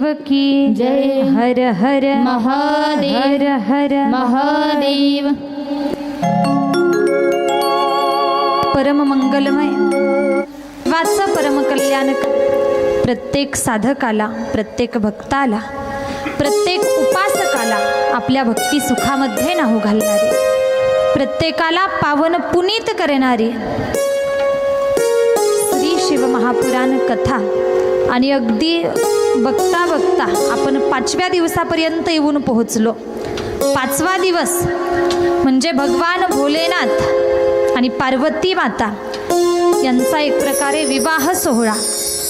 महादेव की जय. हर हर। महादेव. हर हर। महादेव। परम मंगलमय वाच परम कल्याणक प्रत्येक साधकाला प्रत्येक भक्ताला प्रत्येक उपासकाला आपल्या भक्ती सुखामध्ये नाहू घालणारे प्रत्येकाला पावन पुनीत करणारी श्री शिव महापुराण कथा आणि अगदी बघता बघता आपण पाचव्या दिवसापर्यंत येऊन पोहोचलो. पाचवा दिवस म्हणजे भगवान भोलेनाथ आणि पार्वती माता यांचा एक प्रकारे विवाह सोहळा.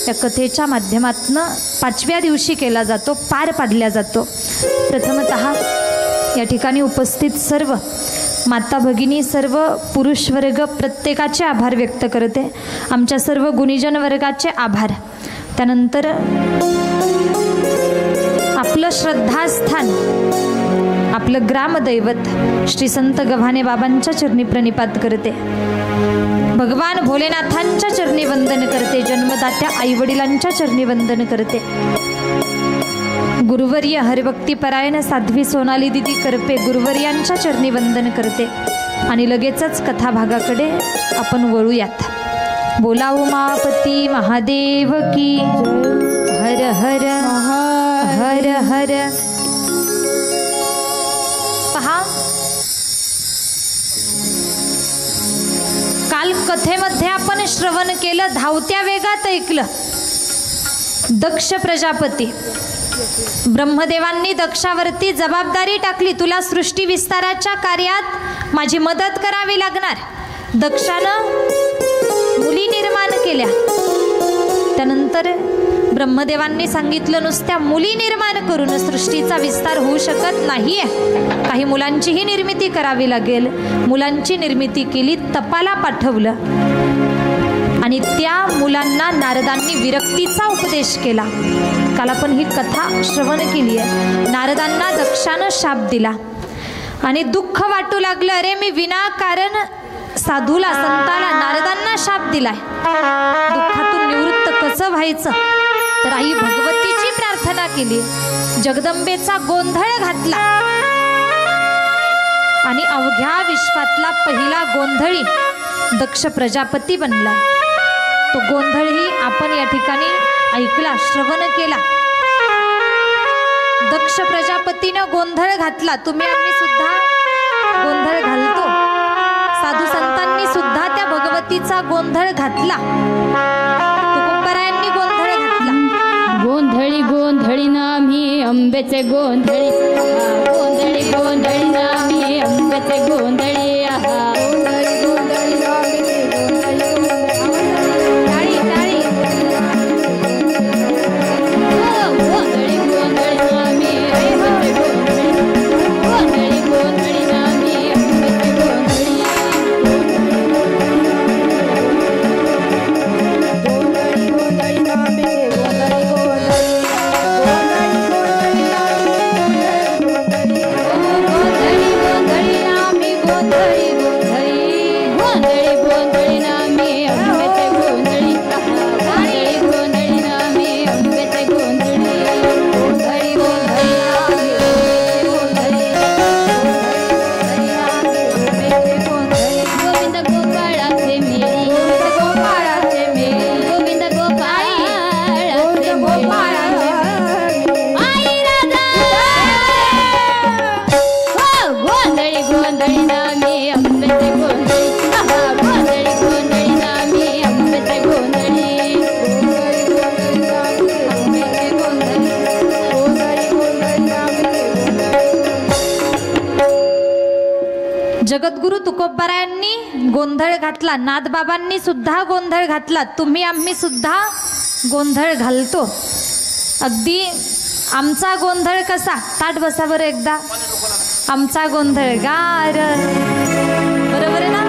या कथेच्या माध्यमातून पाचव्या दिवशी केला जातो पार पाडल्या जातो. प्रथमत या ठिकाणी उपस्थित सर्व माता भगिनी सर्व पुरुष वर्ग प्रत्येकाचे आभार व्यक्त करते. आमच्या सर्व गुणीजन वर्गाचे आभार. त्यानंतर आपलं श्रद्धास्थान आपलं ग्रामदैवत श्री संत गव्हाणे बाबांच्या चरणी प्रणिपात करते. भगवान भोलेनाथांच्या चरणी वंदन करते. जन्मदात्या आईवडिलांच्या चरणी वंदन करते. गुरुवर्य हरिभक्तीपरायण साध्वी सोनाली दिदी करपे गुरुवर्यांच्या चरणी वंदन करते. आणि लगेचच कथाभागाकडे आपण वळूयात. बोला उमापती महादेव की. हर हर हर हर। पहा। काल कथेमध्ये आपण श्रवण केलं धावत्या वेगात ऐकलं. दक्ष प्रजापती. ब्रह्मदेवांनी दक्षावरती जबाबदारी टाकली. तुला सृष्टी विस्ताराच्या कार्यात माझी मदत करावी लागणार. दक्षानं मुली निर्माण केल्या. त्यानंतर ब्रह्मदेवांनी सांगितलं नुसत्या मुली निर्माण करून सृष्टीचा विस्तार होऊ शकत नाही काही मुलांचीही निर्मिती करावी लागेल. मुलांची निर्मिती केली तपाला पाठवलं. आणि त्या मुलांना नारदांनी विरक्तीचा उपदेश केला. काल आपण ही कथा श्रवण केली आहे. नारदांना दक्षानं शाप दिला. आणि दुःख वाटू लागलं अरे मी विनाकारण साधूला संताला नारदांना शाप दिलाय. दुःखातून निवृत्त कसं व्हायचं? तर आई भगवतीची प्रार्थना केली. जगदंबेचा गोंधळ घातला. आणि अवघ्या विश्वातला पहिला गोंधळी दक्ष प्रजापती बनला. तो गोंधळही आपण या ठिकाणी ऐकला श्रवण केला. दक्ष प्रजापतीनं गोंधळ घातला. तुम्ही आम्ही सुद्धा गोंधळ घालतो. साधू संतांनी सुद्धा त्या भगवतीचा गोंधळ घातला. तुकोबरायांनी गोंधळ गोंधळी गोंधळी नामी आंब्याचे गोंधळी. गोंधळी गोंधळी नामी आंब्याचे गोंधळी. जगद्गुरु तुकोबरायांनी गोंधळ घातला नाथबाबांनी सुद्धा गोंधळ घातला तुम्ही आम्ही सुद्धा गोंधळ घालतो. अगदी आमचा गोंधळ कसा? ताट बसा बरं एकदा. आमचा गोंधळ गार बरोबर आहे ना?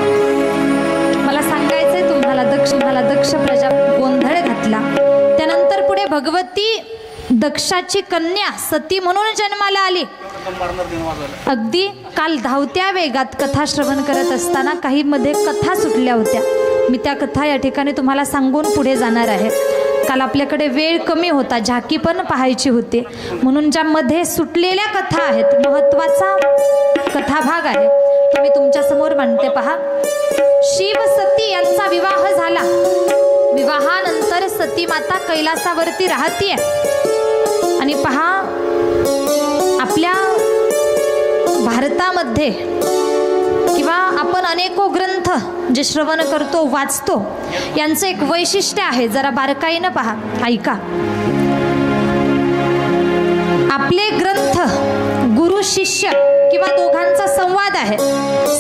मला सांगायचंय तुम्हाला दक्ष मला दक्ष प्रजा गोंधळ घातला. त्यानंतर पुढे भगवती दक्षाची कन्या सती म्हणून जन्माला आली. अगदी काल धावत्या वेगात कथा श्रवण करत असताना काही मध्ये कथा सुटल्या होत्या. मी त्या कथा या ठिकाणी तुम्हाला सांगून पुढे जाणार आहे. काल आपल्याकडे वेळ कमी होता झाकी पण पाहायची होती. म्हणून ज्यामध्ये सुटलेल्या कथा आहेत महत्त्वाचा कथाभाग आहे तो मी तुमच्यासमोर मांडते पहा. शिव सती यांचा विवाह झाला. विवाहानंतर सती माता कैलासावरती राहतीये. आणि पहा भारतामध्ये किंवा आपण अनेको ग्रंथ जे श्रवण करतो वाचतो यांचं एक वैशिष्ट्य आहे. जरा बारकाईनं पहा. ऐका. आपले ग्रंथ गुरु शिष्य तेव्हा दोघांचा संवाद आहे.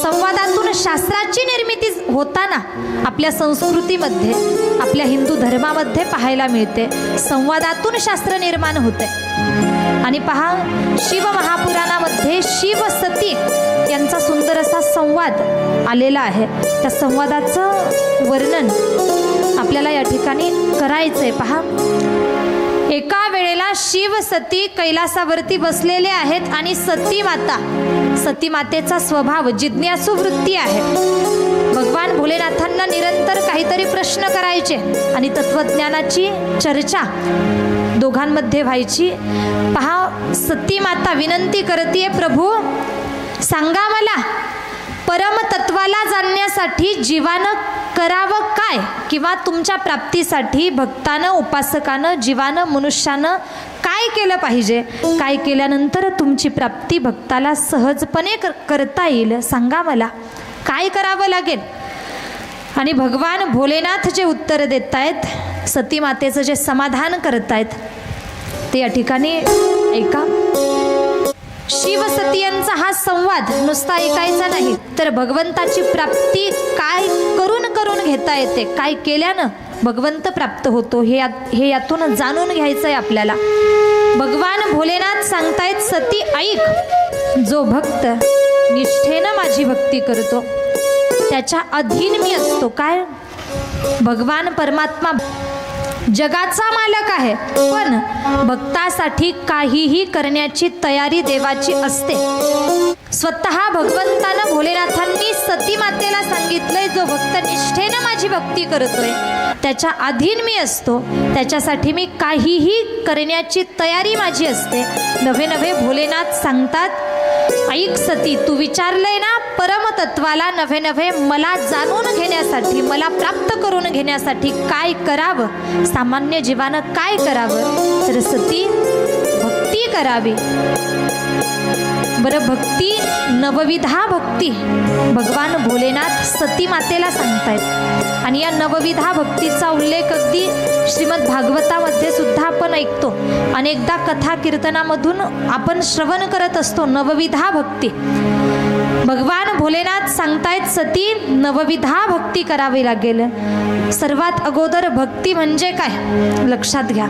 संवादातून शास्त्राची निर्मिती होताना आपल्या संस्कृतीमध्ये आपल्या हिंदू धर्मामध्ये पाहायला मिळते. संवादातून शास्त्र निर्माण होते. आणि पहा शिव महापुराणामध्ये शिव सती यांचा सुंदर असा संवाद आलेला आहे. त्या संवादाचं वर्णन आपल्याला या ठिकाणी करायचं आहे पहा एका वेळेला शिव सती कैलासावरती बसलेले आहेत आणि सती माता सती मातेचा स्वभाव जिज्ञासू वृत्ती आहे. भगवान भोलेनाथांना निरंतर काहीतरी प्रश्न करायचे आणि तत्वज्ञानाची चर्चा दोघांमध्ये व्हायची. पहा सती माता विनंती करते प्रभू सांगा मला परमतत्वाला जाणण्यासाठी जीवानं करावं काय? किंवा तुमच्या प्राप्तीसाठी भक्तानं उपासकानं जीवानं मनुष्यानं काय केलं पाहिजे? काय केल्यानंतर तुमची प्राप्ती भक्ताला सहजपणे कर- करता येईल? सांगा मला. काय करावं लागेल? आणि भगवान भोलेनाथ जे उत्तर देत आहेत सती मातेचं जे समाधान करतायत ते या ठिकाणी ऐका. शिवसती यांचा हा संवाद नुसता ऐकायचा नाही तर भगवंताची प्राप्ती काय करून करून घेता येते? काय केल्यानं भगवंत प्राप्त होतो हे यात हे यातून जाणून घ्यायचं आहे आपल्याला. भगवान भोलेनाथ सांगतायत सती ऐक. जो भक्त निष्ठेनं माझी भक्ती करतो त्याच्या अधीन मी असतो. काय? भगवान परमात्मा जगाचा मालक आहे. पण भक्तासाठी काहीही करण्याची तयारी देवाची असते. स्वतः भगवंतानं भोलेनाथांनी सती मातेला सांगितलंय जो भक्त निष्ठेनं माझी भक्ती करतोय त्याच्या अधीन मी असतो. त्याच्यासाठी मी काहीही करण्याची तयारी माझी असते. नवे नवे भोलेनाथ सांगतात ऐक सती. तू विचारलंय ना परमतत्वाला नव्हे नव्हे मला जाणून घेण्यासाठी मला प्राप्त करून घेण्यासाठी काय करावं? सामान्य जीवानं काय करावं? तर सती भक्ती करावी. बरं भक्ती नवविधा भक्ती. भगवान भोलेनाथ सती मातेला सांगतायत. आणि या नवविधा भक्तीचा उल्लेख अगदी श्रीमद भागवतामध्ये सुद्धा आपण ऐकतो. अनेकदा कथा कीर्तनामधून आपण श्रवण करत असतो नवविधा भक्ती. भगवान भोलेनाथ सांगतायत सती नवविधा भक्ती करावी लागेल. सर्वात अगोदर भक्ती म्हणजे काय? लक्षात घ्या.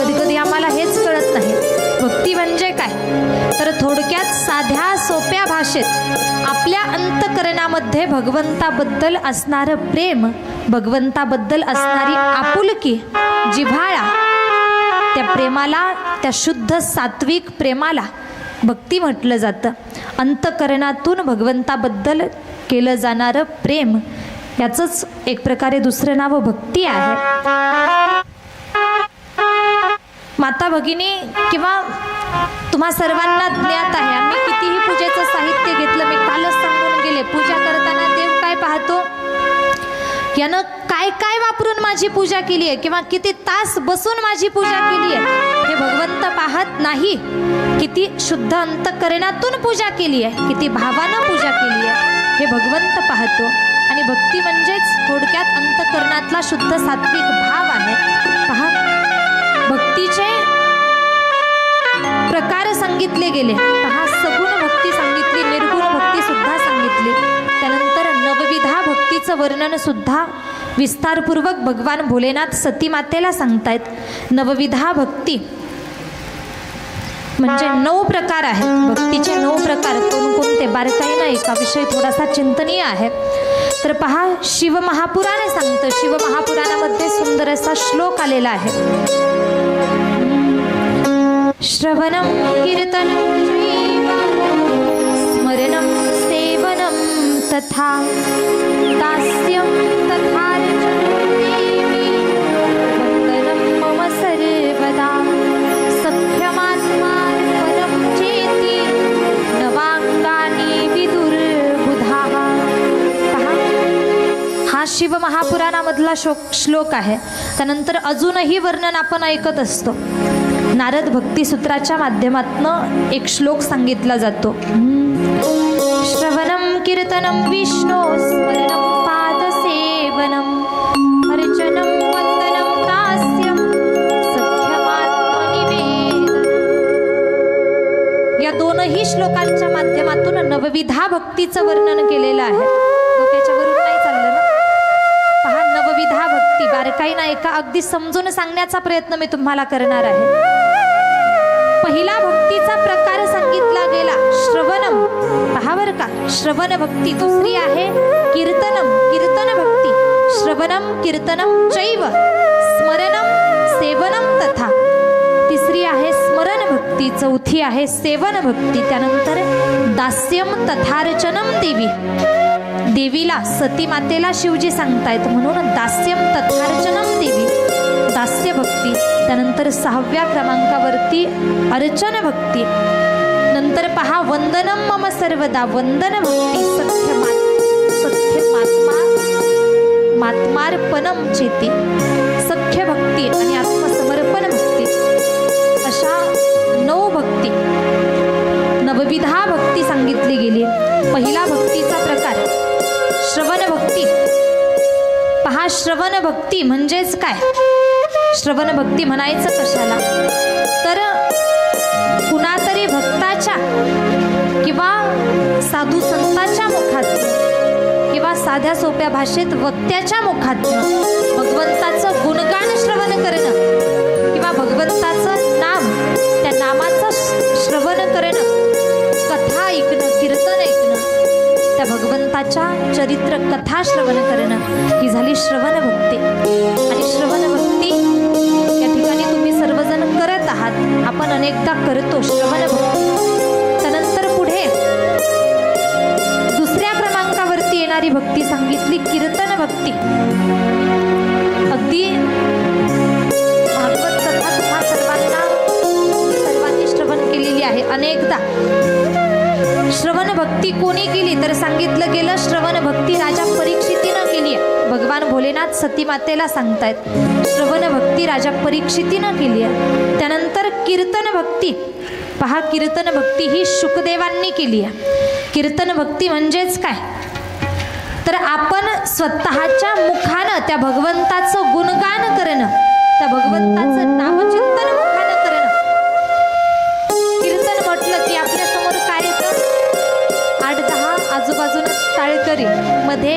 कधी कधी आम्हाला हेच कळत नाही. भक्ती म्हणजे काय? तर थोडक्यात साध्या सोप्या भाषेत आपल्या अंतकरणामध्ये भगवंताबद्दल असणारं प्रेम भगवंताबद्दल असणारी आपुलकी जिव्हाळा त्या प्रेमाला त्या शुद्ध सात्विक प्रेमाला भक्ती म्हटलं जातं. अंतकरणातून भगवंताबद्दल केलं जाणारं प्रेम याचंच एक प्रकारे दुसरं नाव भक्ती आहे. माता भगिनी किंवा तुम्हा सर्वांना ज्ञात आहे आम्ही कितीही पूजेचं साहित्य घेतलं मी कालच सांगून गेले पूजा करताना देव काय पाहतो? यानं काय काय वापरून माझी पूजा केली आहे किंवा किती तास बसून माझी पूजा केली आहे हे भगवंत पाहत नाही. किती शुद्ध अंतकरणातून पूजा केली आहे किती भावानं पूजा केली आहे हे भगवंत पाहतो. आणि भक्ती म्हणजेच थोडक्यात अंतकरणातला शुद्ध सात्विक भाव आहे. पहा. भक्तीचे प्रकार सांगितले गेले. पहा सगुण भक्ती सांगितली निर्गुण भक्ती सुद्धा सांगितली. त्यानंतर नवविधा भक्तीचं वर्णन सुद्धा विस्तारपूर्वक भगवान भोलेनाथ सती मातेला सांगतायत. नवविधा भक्ती म्हणजे नऊ प्रकार आहेत. भक्तीचे नऊ प्रकार. कोणकोणते? बारकाईनं एका विषय थोडासा चिंतनीय आहे. तर पहा शिवमहापुराणे सांगतं. शिवमहापुराणामध्ये सुंदर असा श्लोक आलेला आहे. श्रवणं कीर्तनं स्मरणं सेवनं तथा दास्यं तथा मम सर्वदा। हा शिवमहापुराणामधला शोक श्लोक आहे. त्यानंतर अजूनही वर्णन आपण ऐकत असतो. नारद भक्तिसूत्राच्या माध्यमातनं एक श्लोक सांगितला जातो. श्रवणं कीर्तनम विष्णो स्मरणं पादसेवनं अर्चनं वन्दनं दास्यं या दोनही श्लोकांच्या माध्यमातून नवविधा भक्तीचं वर्णन केलेलं आहे. डोक्याच्या पहा नवविधा भक्ती बारकाई एका अगदी समजून सांगण्याचा प्रयत्न मी तुम्हाला करणार आहे. पहिला भक्तीचा प्रकार सांगितला गेला. श्रवणम. पहा बरं का. श्रवण भक्ती दुसरी आहे. कीर्तनम. कीर्तन भक्ती. श्रवणम कीर्तनम चैव. स्मरणम सेवनम तथा. तिसरी आहे स्मरण भक्ती. चौथी आहे सेवन भक्ती. त्यानंतर दास्यम तथार्चनम देवी. देवीला सती मातेला शिवजी सांगतायत. म्हणून दास्यम तथार्चनम देवी. दास्य भक्ती त्यानंतर सहाव्या क्रमांकावरती अर्चन भक्ती. नंतर पहा वंदनम मम सर्वदा वंदन भक्ती सख्य मात सख्य मात्मा मात्मार्पणम चेती. सख्य भक्ती आणि आत्मसमर्पण भक्ती. अशा नऊ भक्ती. नवविधा भक्ती सांगितली गेली. पहिला भक्तीचा प्रकार श्रवण भक्ती. पहा श्रवण भक्ती म्हणजेच काय? श्रवण भक्ती म्हणायचं कशाला? तर कुणातरी भक्ताच्या किंवा साधू संतांच्या मुखात किंवा साध्या सोप्या भाषेत वक्त्याच्या मुखात भगवंताचं गुणगान श्रवण करणं किंवा भगवंताचं नाम त्या नामाचं श- श्रवण करणं कथा ऐकणं कीर्तन ऐकणं त्या भगवंताच्या चरित्र कथा श्रवण करणं ही झाली श्रवण भक्ती. आणि श्रवण भक्ती सतीमातेला सती मातेला सांगतायत श्रवण भक्ती राजा परीक्षितीनं केली आहे. त्यानंतर कीर्तन भक्ती. पहा कीर्तन भक्ती ही शुकदेवांनी केली आहे. कीर्तन भक्ती म्हणजेच काय? तर आपण स्वतःच्या मुखानं त्या भगवंताचं गुणगान करणं त्या भगवंताचं नामचिंतन टाळकरी मध्ये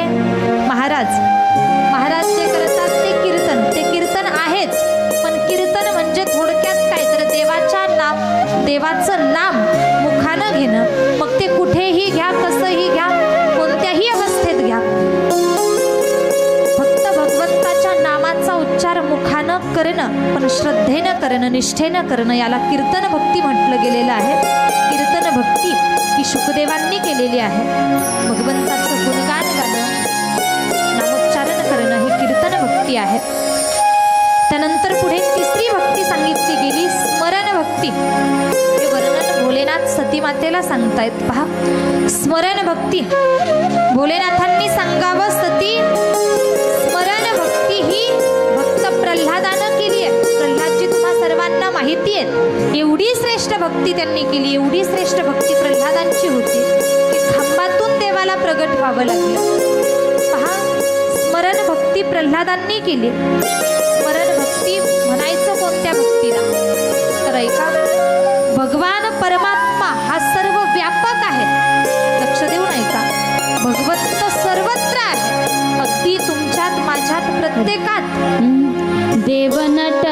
महाराज महाराज जे करतात ते कीर्तन ते कीर्तन आहेच. पण कीर्तन म्हणजे थोडक्यात काय तर देवाच्या नाम देवाचं नाम मुखानं घेणं. मग ते कुठेही घ्या कसंही घ्या कोणत्याही अवस्थेत घ्या. फक्त भगवंताच्या नामाचा उच्चार मुखानं करणं पण श्रद्धेनं करणं निष्ठेनं करणं याला कीर्तन भक्ती म्हटलं गेलेलं आहे. कीर्तन भक्ती ही शुकदेवांनी केलेली आहे. भगवंताचं गुणगान गाणं नामोच्चारण करणं ही कीर्तन भक्ती आहे. त्यानंतर पुढे तिसरी भक्ती सांगितली गेली स्मरण भक्ती. हे वर्णन भोलेनाथ सतीमातेला सांगतायत. पहा स्मरण भक्ती. भोलेनाथांनी सांगावं सती स्मरण भक्ती ही भक्त प्रल्हादानं केली आहे. प्रल्हादची तुम्हा सर्वांना माहिती आहे एवढी श्रेष्ठ भक्ती त्यांनी केली एवढी श्रेष्ठ भक्ती प्रल्हादांची होती की खांबातून देवाला प्रगट व्हावं लागलं. पहा स्मरण भक्ती प्रल्हादांनी केली. स्मरण भक्ती म्हणायचं कोणत्या भक्तीला? तर ऐका भगवान परमात्मा हा सर्व व्यापक आहे. लक्ष देऊन ऐका भगवंत सर्वत्र आहे. अगदी तुमच्यात माझ्यात प्रत्येकात. देवनट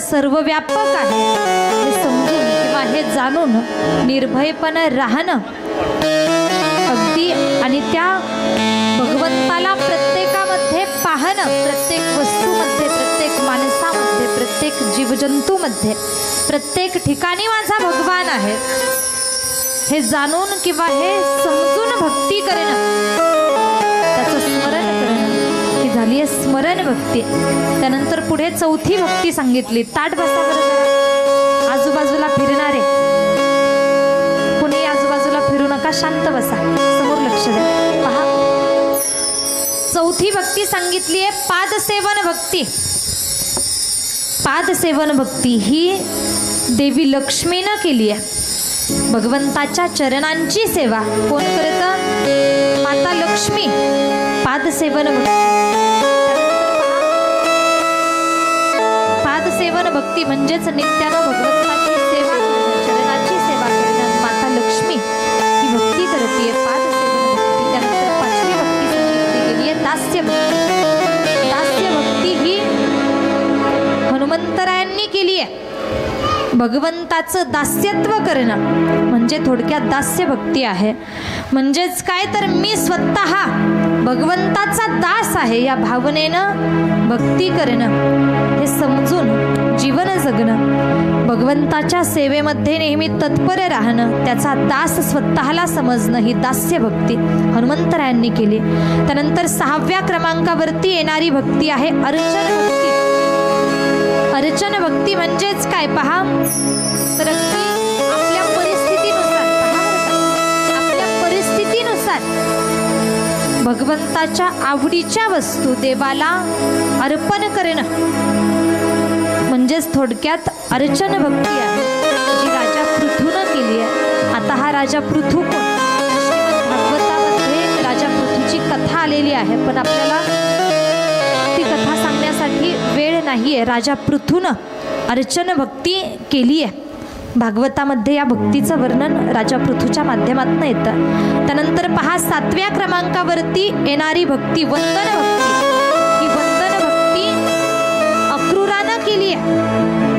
सर्व व्यापक आहे. हे समजून किंवा हे जाणून निर्भयपणे राहणं अगदी आणि त्या भगवंताला प्रत्येकामध्ये पाहणं प्रत्येक वस्तूमध्ये प्रत्येक माणसामध्ये प्रत्येक जीवजंतूमध्ये प्रत्येक ठिकाणी माझा भगवान आहे. हे जाणून किंवा हे समजून भक्ती करणं झाली आहे स्मरण भक्ती. त्यानंतर पुढे चौथी भक्ती सांगितली. ताट बसा आजूबाजूला फिरणारे. कोणी आजूबाजूला फिरू नका. शांत बसा. समोर लक्ष द्या. पहा. चौथी भक्ती सांगितली आहे पादसेवन भक्ती. पादसेवन भक्ती ही देवी लक्ष्मीनं केली आहे. भगवंताच्या चरणांची सेवा. कोण करत? माता लक्ष्मी. पादसेवन भक्ती. भक्ती म्हणजेच नित्यानं भगवंताची सेवा करणं चरणाची सेवा करणं माता लक्ष्मी ही भक्ती करते पादसेवन भक्ती त्यानंतर पाचवी भक्ती सांगितली गेली आहे दास्य भक्ती. दास्य भक्ती ही हनुमंतरायांनी केली आहे. भगवंताचं दास्यत्व करणं म्हणजे थोडक्यात दास्य भक्ती आहे. म्हणजेच काय तर मी स्वतः भगवंताचा दास आहे या भावनेनं भक्ती करणं हे समजून जगणं. भगवंताच्या सेवेमध्ये नेहमी तत्पर राहणं त्याचा दास स्वतःला समजणं ही दास्य भक्ती हनुमंतरायांनी केली. त्यानंतर सहाव्या क्रमांकावरती येणारी भक्ती आहे अर्चन भक्ती अर्चन भक्ती म्हणजेच काय? पहा. तर आपल्या परिस्थितीनुसार आपल्या परिस्थितीनुसार. भगवंताच्या आवडीच्या वस्तू देवाला अर्पण करणं. म्हणजेच थोडक्यात अर्चन भक्ती आहे. जी राजा पृथूनं केली आहे. आता हा राजा पृथू कोण? भागवतामध्ये राजा पृथूची कथा आलेली आहे पण आपल्याला ती कथा सांगण्यासाठी वेळ नाही आहे राजा पृथूनं अर्चन भक्ती केली आहे. भागवतामध्ये या भक्तीचं वर्णन राजा पृथूच्या माध्यमातून येतं. त्यानंतर पहा सातव्या क्रमांकावरती येणारी भक्ती वंदन भक्ती.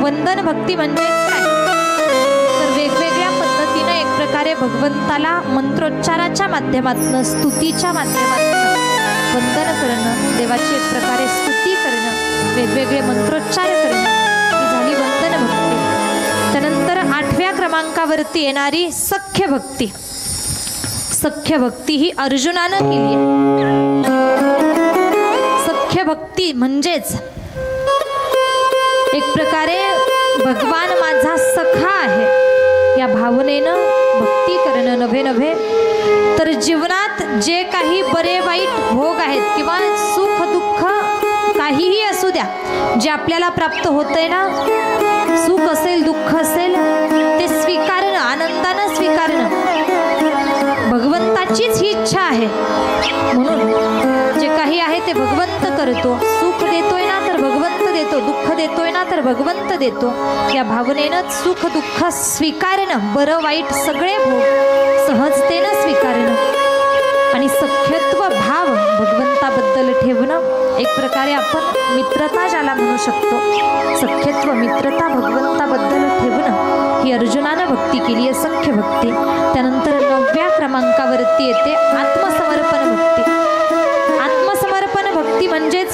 वंदन भक्ती म्हणजे काय? तर वेगवेगळ्या पद्धतीनं एक प्रकारे भगवंताला मंत्रोच्चाराच्या माध्यमातून स्तुतीच्या माध्यमातून वंदन करणं देवाची एक प्रकारे स्तुती करणं वेगवेगळे मंत्रोच्चार करणं ही झाली वंदन भक्ती. त्यानंतर आठव्या क्रमांकावरती येणारी सख्य भक्ती. सख्य भक्ती ही अर्जुनानं केली आहे. सख्य भक्ती म्हणजेच एक प्रकारे भगवान माझा सखा आहे. या भावनेनं भक्ती करणं नव्हे नव्हे तर जीवनात जे काही बरे वाईट भोग आहेत किंवा सुख दुःख काहीही असू द्या जे आपल्याला प्राप्त होतंय ना सुख असेल दुःख असेल ते स्वीकारणं आनंदानं स्वीकारणं भगवंताचीच ही इच्छा आहे. म्हणून जे काही आहे ते भगवंत करतो सुख देतोय ना तर भगवंत देतो दुःख देतोय ना तर भगवंत देतो. या भावनेनं सुख दुःख स्वीकारणं बरं वाईट सगळे भोग सहजतेनं स्वीकारणं. आणि सख्यत्व भाव भगवंताबद्दल ठेवणं एक प्रकारे आपण मित्रता ज्याला म्हणू शकतो सख्यत्व मित्रता भगवंताबद्दल ठेवणं ही अर्जुनानं भक्ती केली आहे सख्य भक्ती. त्यानंतर नवव्या क्रमांकावरती येते आत्मसमर्पण भक्ती. आत्मसमर्पण भक्ती म्हणजेच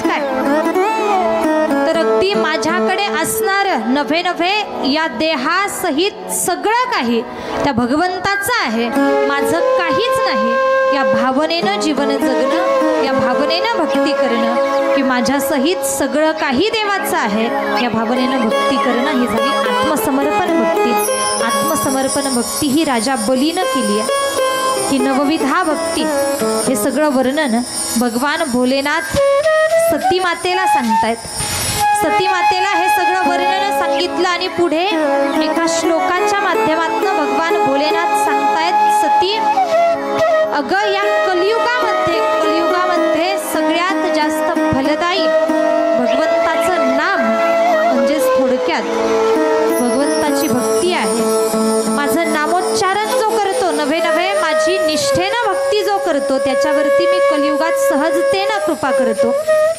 ती माझ्याकडे असणार. नव्हे नव्हे या देहासहित सगळं काही त्या भगवंताचं आहे. माझं काहीच नाही. या भावनेनं जीवन जगणं या भावनेनं भक्ती करणं की माझ्यासहित सगळं काही देवाचं आहे. या भावनेनं भक्ती करणं ही झाली आत्मसमर्पण भक्ती. आत्मसमर्पण भक्ती ही राजा बलीनं केली आहे. ही नवविधा भक्ती. हे सगळं वर्णन भगवान भोलेनाथ सती मातेला सांगतायत. सती मातेला हे सगळं वर्णन सांगितलं आणि पुढे एका श्लोकाच्या माध्यमातून भगवान भोलेनाथ सांगतायत सती अगं या कलियुगामध्ये कलियुगामध्ये सगळ्यात जास्त फलदायी भगवंताचं नाम म्हणजेच थोडक्यात भगवंताची भक्ती आहे. माझं नामोच्चारण जो करतो नव्हे नव्हे माझी निष्ठेनं भक्ती जो करतो त्याच्यावरती मी कलियुगात सहजतेनं कृपा करतो.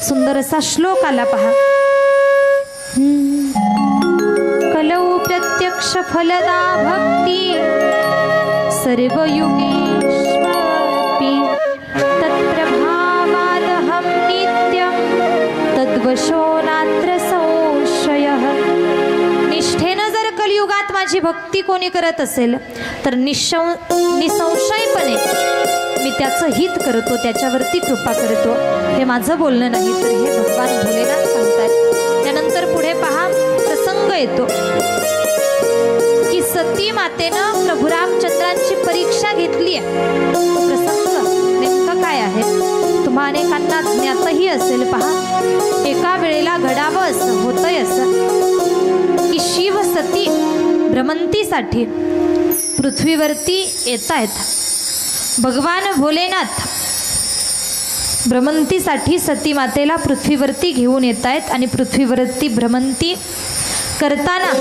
सुंदर असा श्लोक आला पहा. मोक्ष फलदा भक्ती सर्वयुगेष्वपि तत्प्रभावादहं नित्यं। तद्वशो नात्र संशयः। निष्ठेनं जर कलियुगात माझी भक्ती कोणी करत असेल तर निशं निसंशयपणे मी त्याचं हित करतो त्याच्यावरती कृपा करतो. हे माझं बोलणं नाही तर हे भगवान भोलेनाथ सांगतात त्यानंतर पुढे पहा प्रसंग येतो. सती मातेनं प्रभू रामचंद्रांची परीक्षा घेतली आहे. तो प्रसंग काय आहे? तुम्हा अनेकांना ज्ञातही असेल पहा. एका वेळेला घडावं असं होतंय असं. की शिव सती भ्रमंतीसाठी पृथ्वीवरती येत आहेत भगवान भोलेनाथ भ्रमंतीसाठी सती मातेला पृथ्वीवरती घेऊन येत आहेत आणि पृथ्वीवरती भ्रमंती करताना